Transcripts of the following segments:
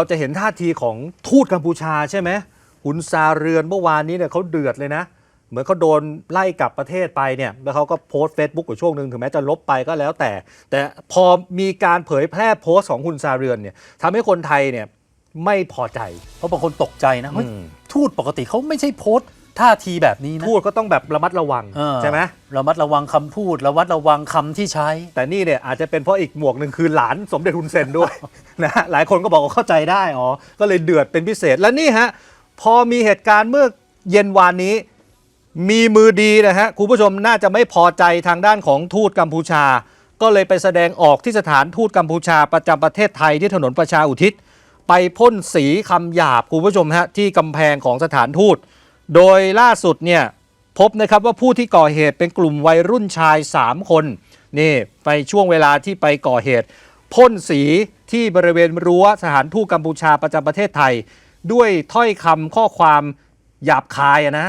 เราจะเห็นท่าทีของทูตกัมพูชาใช่ไหมหุนซาเรือนเมื่อวานนี้เนี่ยเขาเดือดเลยนะ เหมือนเขาโดนไล่กลับประเทศไปเนี่ยแล้วเขาก็โพสต์เฟซบุ๊กอยู่ช่วงหนึ่งถึงแม้จะลบไปก็แล้วแต่ แต่พอมีการเผยแพร่โพสต์ของหุนซาเรือนเนี่ยทำให้คนไทยเนี่ยไม่พอใจ เพราะบางคนตกใจนะเฮ้ยอืมทูตปกติเขาไม่ใช่โพสต์ ท่าทีแบบนี้นะพูดก็ต้องแบบระมัดระวังเออใช่ไหมระมัดระวังคำพูด ระมัดระวังคำที่ใช้ แต่นี่เนี่ยอาจจะเป็นเพราะอีกหมวกหนึ่งคือหลานสมเด็จฮุนเซนด้วย นะฮะหลายคนก็บอกว่าเข้าใจได้อ๋อก็เลยเดือดเป็นพิเศษและนี่ฮะพอมีเหตุการณ์เมื่อเย็นวานนี้ มีมือดีนะฮะคุณผู้ชมน่าจะไม่พอใจทางด้านของทูตกัมพูชา ก็เลยไปแสดงออกที่สถานทูตกัมพูชาประจำประเทศไทยที่ถนนประชาอุทิศ ไปพ่นสีคำหยาบคุณผู้ชมฮะที่กำแพงของสถานทูต โดยล่าสุดเนี่ยพบนะครับว่าผู้ที่ก่อเหตุเป็นกลุ่มวัยรุ่นชาย 3 คนนี่ไปช่วงเวลาที่ไปก่อเหตุพ่นสีที่บริเวณรั้วสถานทูตกัมพูชาประจำประเทศไทย ด้วยถ้อยคำข้อความหยาบคายนะ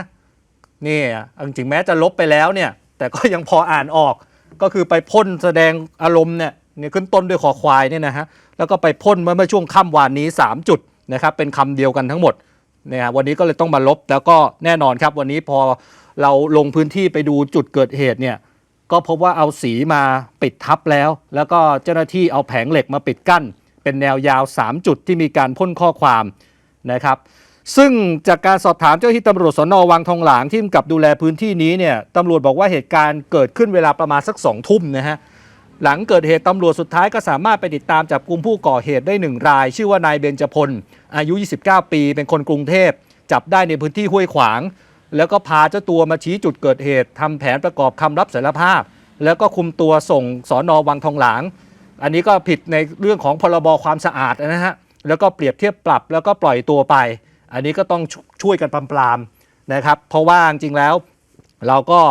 นี่จริงแม้จะลบไปแล้วเนี่ยแต่ก็ยังพออ่านออกก็คือไปพ่นแสดงอารมณ์เนี่ยเนี่ยขึ้นต้นด้วยคอควายเนี่ยนะฮะแล้วก็ไปพ่นเมื่อเมื่อช่วงค่ำวานนี้ 3 จุดนะครับเป็นคำเดียวกันทั้งหมด เนี่ยวันนี้ก็เลยต้องมาลบแล้วก็แน่นอนครับ วันนี้พอเราลงพื้นที่ไปดูจุดเกิดเหตุเนี่ยก็พบว่าเอาสีมาปิดทับแล้ว แล้วก็เจ้าหน้าที่เอาแผงเหล็กมาปิดกั้น เป็นแนวยาว 3 จุดที่มีการพ่นข้อความนะครับ ซึ่งจากการสอบถามเจ้าหน้าที่ตำรวจสนวังทองหลางที่กับดูแลพื้นที่นี้เนี่ยตำรวจบอกว่าเหตุการณ์เกิดขึ้นเวลาประมาณสักสองทุ่มนะฮะ หลังเกิดเหตุตำรวจสุดท้ายก็สามารถไปติดตามจับกลุ่มผู้ก่อเหตุได้หนึ่งราย ชื่อว่านายเบญจพล อายุ 29 ปี เป็นคนกรุงเทพ จับได้ในพื้นที่ห้วยขวาง แล้วก็พาเจ้าตัวมาชี้จุดเกิดเหตุทำแผนประกอบคำรับสารภาพ แล้วก็คุมตัวส่งสอนอวังทองหลาง อันนี้ก็ผิดในเรื่องของพรบความสะอาดนะฮะแล้วก็เปรียบเทียบปรับแล้วก็ปล่อยตัวไป อันนี้ก็ต้องช่วยกันปรามๆนะครับ เพราะว่าจริงแล้วเราก็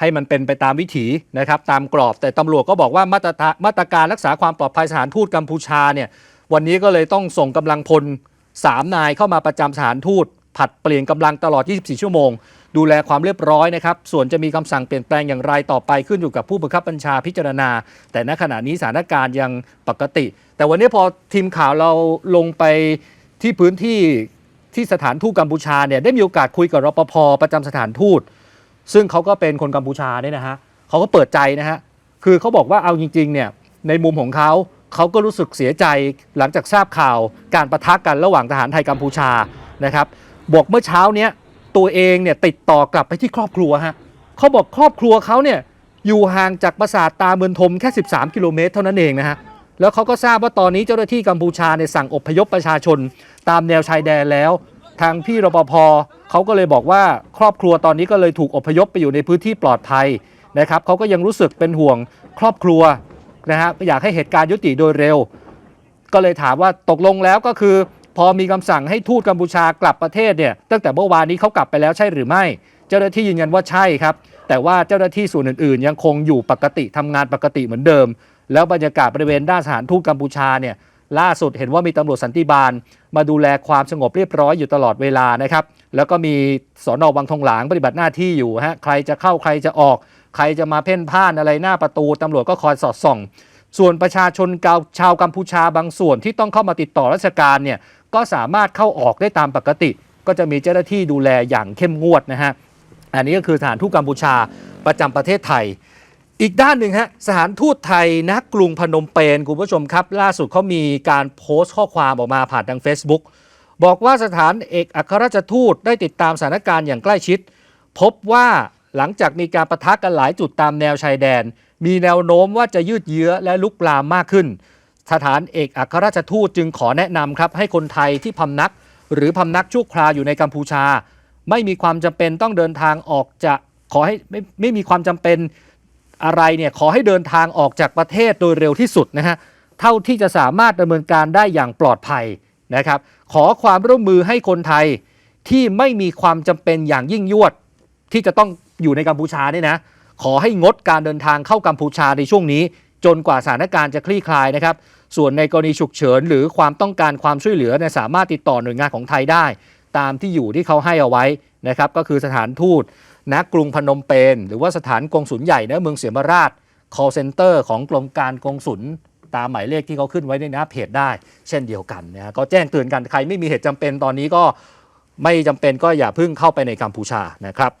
ให้มันเป็นไปตามวิถีนะครับตามกรอบ แต่ตำรวจก็บอกว่ามาตรฐานมาตรการรักษาความปลอดภัยสถานทูตกัมพูชาเนี่ยวันนี้ก็เลยต้องส่งกำลังพล 3 นายเข้ามาประจำสถานทูตผัดเปลี่ยนกำลังตลอด 24 ชั่วโมง ดูแลความเรียบร้อยนะครับ ส่วนจะมีคำสั่งเปลี่ยนแปลงอย่างไรต่อไปขึ้นอยู่กับผู้บังคับบัญชาพิจารณา แต่ณขณะนี้สถานการณ์ยังปกติ แต่วันนี้พอทีมข่าวเราลงไปที่พื้นที่ที่สถานทูตกัมพูชาเนี่ยได้มีโอกาสคุยกับรปภประจำสถานทูต ซึ่งเขาก็เป็นคนกัมพูชาเนี่ยนะฮะเขาก็เปิดใจนะฮะคือเขาบอกว่าเอาจริงๆเนี่ยในมุมของเขาเขาก็รู้สึกเสียใจหลังจากทราบข่าวการประทะกันระหว่างทหารไทยกัมพูชานะครับบอกเมื่อเช้าเนี้ยตัวเองเนี่ยติดต่อกลับไปที่ครอบครัวฮะเขาบอกครอบครัวเขาเนี่ยอยู่ห่างจากปราสาทตาเมืองทมแค่ 13 กิโลเมตรเท่านั้นเองนะฮะแล้วเขาก็ทราบว่าตอนนี้เจ้าหน้าที่กัมพูชาเนี่ยสั่งอพยพประชาชนตามแนวชายแดนแล้ว ทางพี่รปภเขาก็เลยบอกว่าครอบครัวตอนนี้ก็เลยถูกอพยพไปอยู่ในพื้นที่ปลอดภัยนะครับเขาก็ยังรู้สึกเป็นห่วงครอบครัวนะฮะอยากให้เหตุการณ์ยุติโดยเร็ว ก็เลยถามว่าตกลงแล้วก็คือ พอมีคำสั่งให้ทูตกัมพูชากลับประเทศเนี่ยตั้งแต่เมื่อวานนี้เขากลับไปแล้วใช่หรือไม่ เจ้าหน้าที่ยืนยันว่าใช่ครับ แต่ว่าเจ้าหน้าที่ส่วนอื่น ๆ ยังคงอยู่ปกติทำงานปกติเหมือนเดิม แล้วบรรยากาศบริเวณด้านสถานทูตกัมพูชาเนี่ย ล่าสุดเห็นว่ามีตำรวจสันติบาล มาดูแลความสงบเรียบร้อยอยู่ตลอดเวลานะครับ แล้วก็มีสอนอวังทองหลางปฏิบัติหน้าที่อยู่ฮะ ใครจะเข้าใครจะออก ใครจะมาเพ่นพ่านอะไรหน้าประตูตำรวจก็คอยสอดส่อง ส่วนประชาชนาชาวกัมพูชาบางส่วนที่ต้องเข้ามาติดต่อราชการเนี่ย ก็สามารถเข้าออกได้ตามปกติ ก็จะมีเจ้าหน้าที่ดูแลอย่างเข้มงวดนะฮะ อันนี้ก็คือสถานทูตกัมพูชาประจำประเทศไทย อีกด้านหนึ่งฮะสถานทูตไทยณกรุงพนมเปญคุณผู้ชมครับ ล่าสุดเขามีการโพสต์ข้อความออกมาผ่านทาง Facebook บอกว่าสถานเอกอัครราชทูตได้ติดตามสถานการณ์อย่างใกล้ชิด พบว่าหลังจากมีการประทะกันหลายจุดตามแนวชายแดน มีแนวโน้มว่าจะยืดเยื้อและลุกลามมากขึ้น สถานเอกอัครราชทูตจึงขอแนะนำครับให้คนไทยที่พำนัก หรือพำนักชั่วคราวอยู่ในกัมพูชา ไม่มีความจำเป็นต้องเดินทางออกจากขอให้ไม่ไม่มีความจำเป็น อะไรเนี่ยขอให้เดินทางออกจากประเทศโดยเร็วที่สุดนะฮะเท่าที่จะสามารถดำเนินการได้อย่างปลอดภัยนะครับ ขอความร่วมมือให้คนไทยที่ไม่มีความจำเป็นอย่างยิ่งยวด ที่จะต้องอยู่ในกัมพูชาเนี่ยนะขอให้งดการเดินทางเข้ากัมพูชาในช่วงนี้ จนกว่าสถานการณ์จะคลี่คลายนะครับ ส่วนในกรณีฉุกเฉิน หรือความต้องการความช่วยเหลือเนี่ยสามารถติดต่อหน่วยงานของไทยได้ ตามที่อยู่ที่เขาให้เอาไว้ นะครับก็คือสถานทูตณกรุงพนมเปญหรือว่าสถานกงสุลใหญ่ณเมืองเสียมราช call center ของกรมการกงสุลตามหมายเลขที่เขาขึ้นไว้ในหน้าเพจได้ เช่นเดียวกันนะก็แจ้งเตือนกันใครไม่มีเหตุจำเป็นตอนนี้ก็ไม่จำเป็นก็อย่าเพิ่งเข้าไปในกัมพูชานะครับ